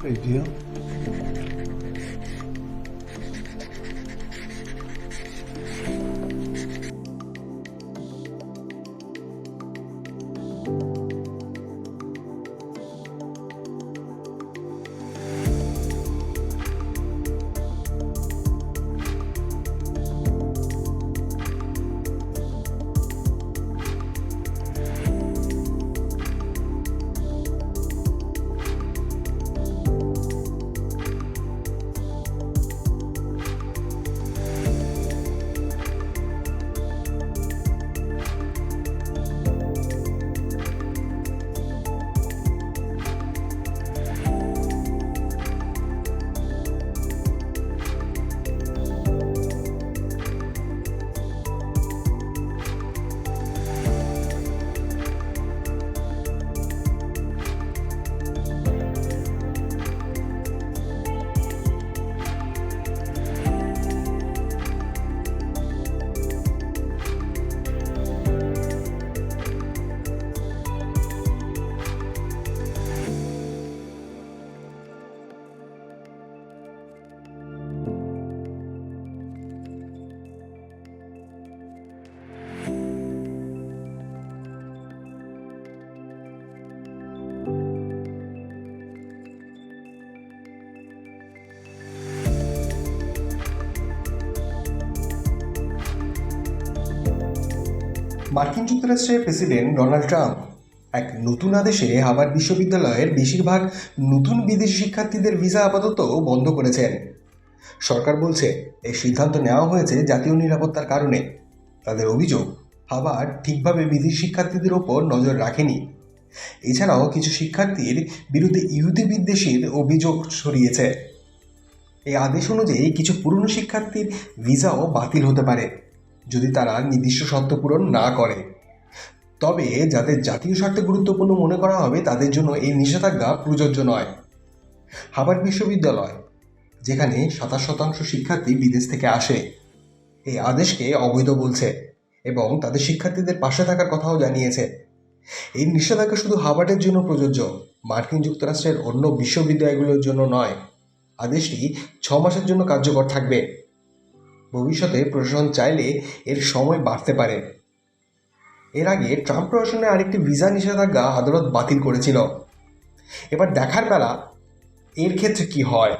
Big deal. মার্কিন যুক্তরাষ্ট্রের president Donald Trump এক নতুন আদেশে হার্ভার্ড বিশ্ববিদ্যালয়ের বেশিরভাগ নতুন বিদেশি শিক্ষার্থীদের ভিসা আপাতত বন্ধ করেছেন। সরকার বলছে এই সিদ্ধান্ত নেওয়া হয়েছে জাতীয় নিরাপত্তার কারণে। তাদের অভিযোগ, হার্ভার্ড ঠিকভাবে বিদেশি শিক্ষার্থীদের ওপর নজর রাখেনি। এছাড়াও কিছু শিক্ষার্থীর বিরুদ্ধে ইহুদি বিদ্বেষীর অভিযোগ ছড়িয়েছে। এই আদেশ অনুযায়ী কিছু পুরনো শিক্ষার্থীর ভিসাও বাতিল হতে পারে। যদি তারা নির্দিষ্ট শর্ত পূরণ না করে। তবে যাদের জাতীয় স্বার্থে গুরুত্বপূর্ণ মনে করা হবে, তাদের জন্য এই নিষেধাজ্ঞা প্রযোজ্য নয়। হার্ভার্ড বিশ্ববিদ্যালয়, যেখানে সাতাশ শতাংশ শিক্ষার্থী বিদেশ থেকে আসে, এই আদেশকে অবৈধ বলছে এবং তাদের শিক্ষার্থীদের পাশে থাকার কথাও জানিয়েছে। এই নিষেধাজ্ঞা শুধু হার্ভার্ডের জন্য প্রযোজ্য, মার্কিন যুক্তরাষ্ট্রের অন্য বিশ্ববিদ্যালয়গুলোর জন্য নয়। আদেশটি ছ মাসের জন্য কার্যকর থাকবে। ভবিষ্যতে প্রশাসন চাইলে এর সময় বাড়তে পারে। এর আগে ট্রাম্প প্রশাসনে আরেকটি ভিসা নিষেধাজ্ঞা আদালত বাতিল করেছিল। এবার দেখার বেলা এর ক্ষেত্রে কি হয়?